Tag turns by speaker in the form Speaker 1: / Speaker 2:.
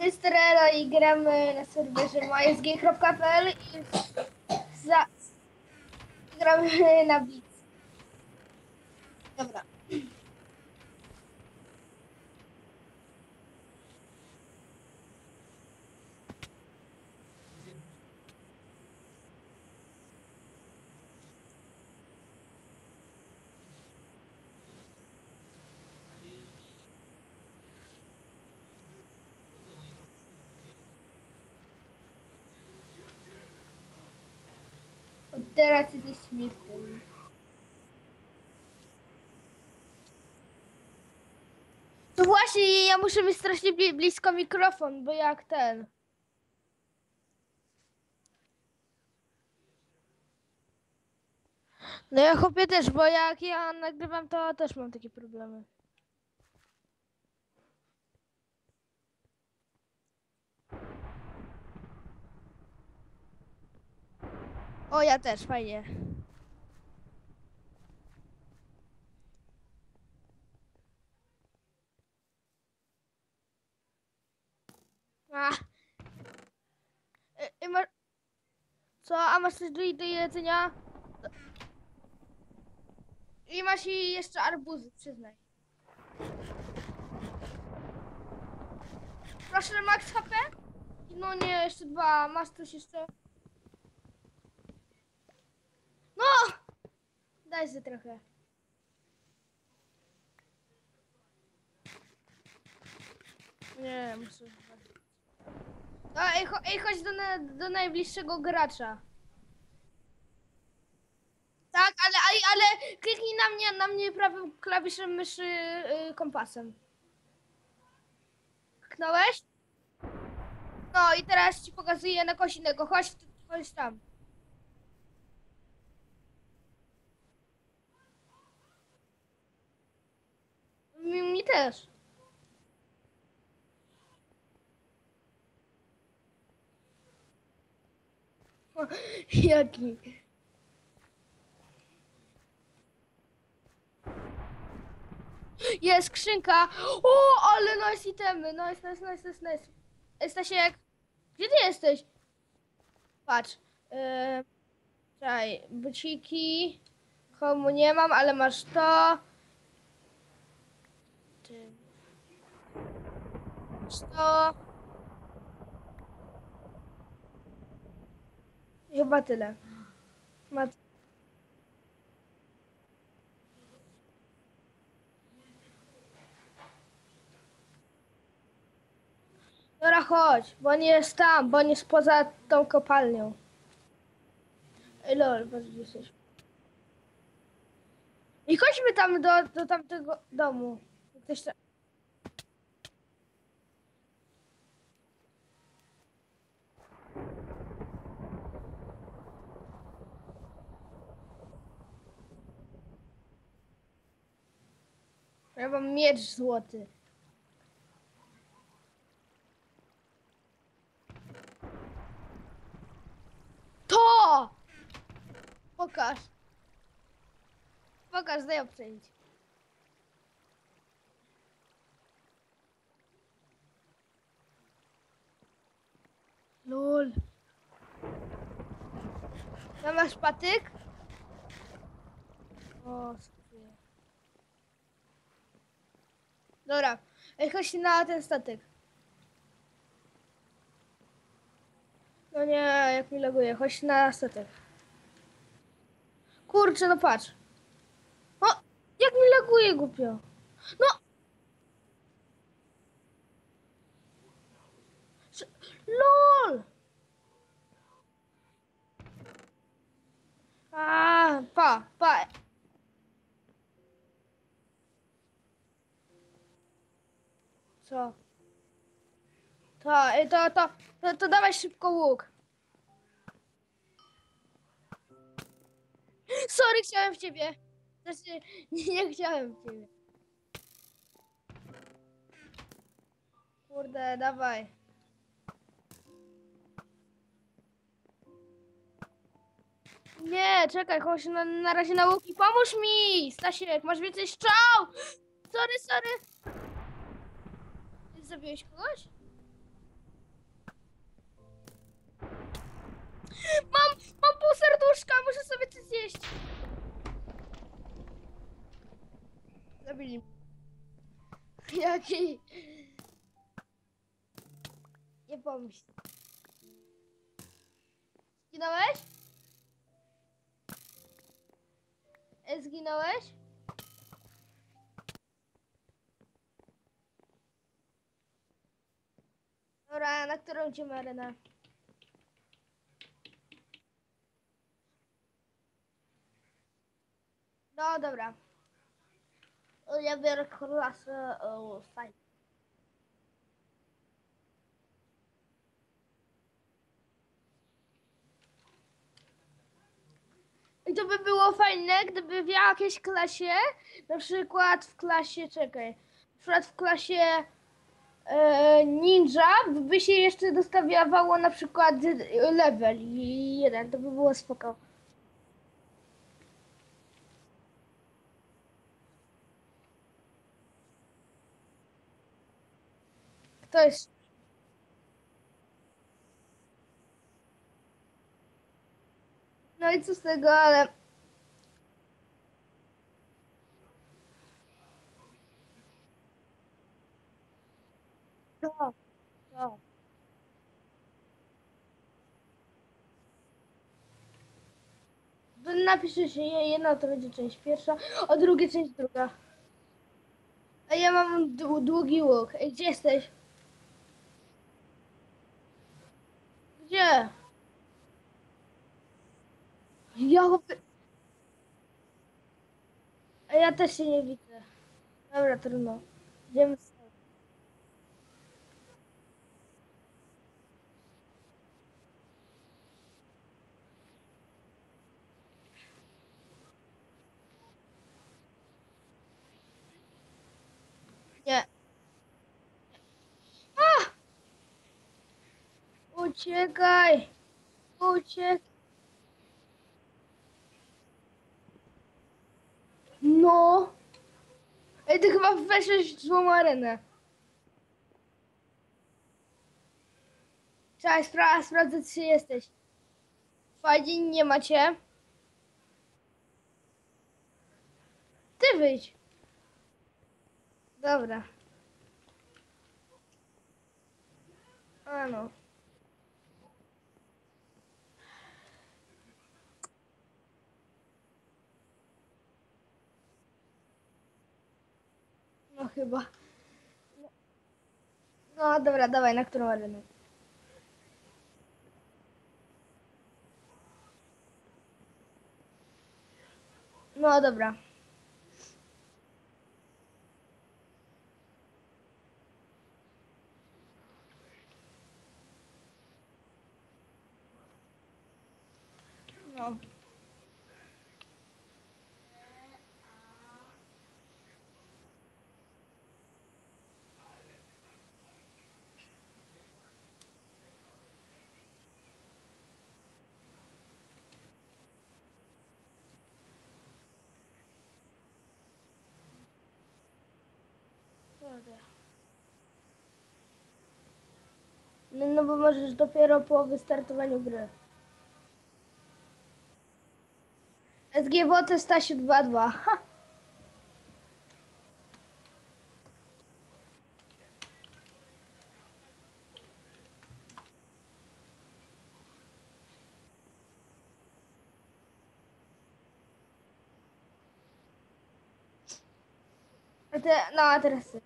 Speaker 1: Mr. Elo i gramy na serwerze mysg.pl i za... gramy na Blitz. Dobra. Teraz jesteś śmieszny. No właśnie, ja muszę mieć strasznie bli- blisko mikrofon, bo jak ten. No ja chopię też, bo jak ja nagrywam, to też mam takie problemy. O, ja też, fajnie. A. E, e, ma... Co? A masz coś do, do jedzenia? I masz i jeszcze arbuzy, przyznaj. Proszę, max HP? No nie, jeszcze dwa. Masz coś jeszcze? No! Daj sobie trochę. Nie, muszę. No, ej, cho- ej chodź do, na, do najbliższego gracza. Tak, ale, ale, ale kliknij na mnie, na mnie prawym klawiszem myszy y, kompasem. Kliknąłeś? No i teraz ci pokazuję na kogoś innego. Chodź, chodź tam. Mi, też. O, Jaki? Jest skrzynka. O, ale nice itemy. Nice, nice, nice, nice, nice. Stasiek, gdzie ty jesteś? Patrz. Yy, czekaj, buciki. Komu nie mam, ale masz to. Ty. Masz to. Chyba tyle. Ma... Dobra, chodź, bo nie jest tam, bo nie jest poza tą kopalnią. Ej, lol, patrz, gdzie jesteś. I chodźmy tam do, do tamtego domu. Ktoś tam... Ja mam miecz złoty. To! Pokaż. Pokaż, daj obczaić. Lol. Tam masz patyk? O, sobie. Dobra, ej, na ten statek. No nie, jak mi laguje, chodź na statek. Kurczę, no patrz. O, jak mi laguje głupio. No. Sz- LOL. A, pa, pa. Co? To, ej, to, to, to, to dawaj szybko łuk. Sorry, chciałem w ciebie. Znaczy, nie, nie Nie, czekaj, chodź na, na razie na łuki. Pomóż mi! Stasiek, masz więcej strzał! Sorry, sorry! Zabiłeś kogoś? Mam, mam pół serduszka, muszę sobie coś zjeść. Zabili mnie. Jaki... Nie pomyśl. Zginąłeś? E, Zginąłeś? Dobra, na którą idziemy arenę? No dobra. Ja biorę klasę o, fajnie. I to by było fajne, gdyby w jakiejś klasie, na przykład w klasie, czekaj, na przykład w klasie e, ninja, by się jeszcze dostawiało na przykład level jeden, to by było spoko. Kto jest? No i co z tego, ale... No. To Napiszę się je- jedna, to będzie część pierwsza, a drugie część druga. A ja mam dłu- długi łuk. Gdzie jesteś? Gdzie? Ja go... wy- A ja też się nie widzę. Dobra, trudno. Idziemy sobie. Nie. A! No! Ej, ty chyba weszłeś w złą arenę. Trzeba spra- sprawdzać, czy jesteś. Fajnie, nie macie. Ty wyjdź. Dobra. A no. No chyba. No dobra, dawaj, na którą arenę? No dobra. No. No, no bo możesz dopiero po wystartowaniu gry. SGW to Stasiu 2-2. Ha! No a teraz